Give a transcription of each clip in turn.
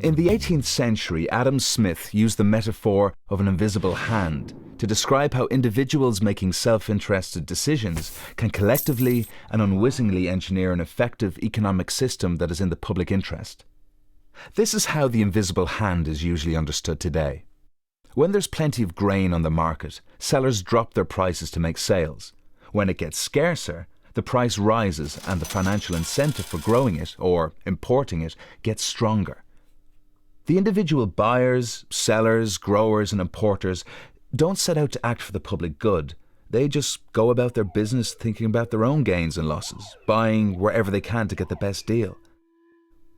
In the 18th century, Adam Smith used the metaphor of an invisible hand to describe how individuals making self interested decisions can collectively and unwittingly engineer an effective economic system that is in the public interest. This is how the invisible hand is usually understood today. When there's plenty of grain on the market, sellers drop their prices to make sales. When it gets scarcer, the price rises and the financial incentive for growing it or importing it gets stronger. The individual buyers, sellers, growers, and importers don't set out to act for the public good. They just go about their business thinking about their own gains and losses, buying wherever they can to get the best deal.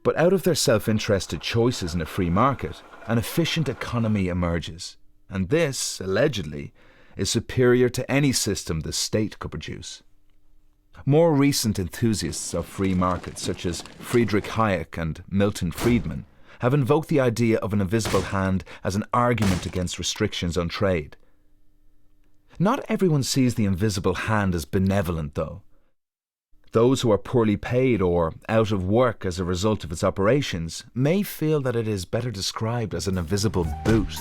But out of their self interested choices in a free market, an efficient economy emerges. And this, allegedly, is superior to any system the state could produce. More recent enthusiasts of free markets, such as Friedrich Hayek and Milton Friedman, have invoked the idea of an invisible hand as an argument against restrictions on trade. Not everyone sees the invisible hand as benevolent, though. Those who are poorly paid or out of work as a result of its operations may feel that it is better described as an invisible boot.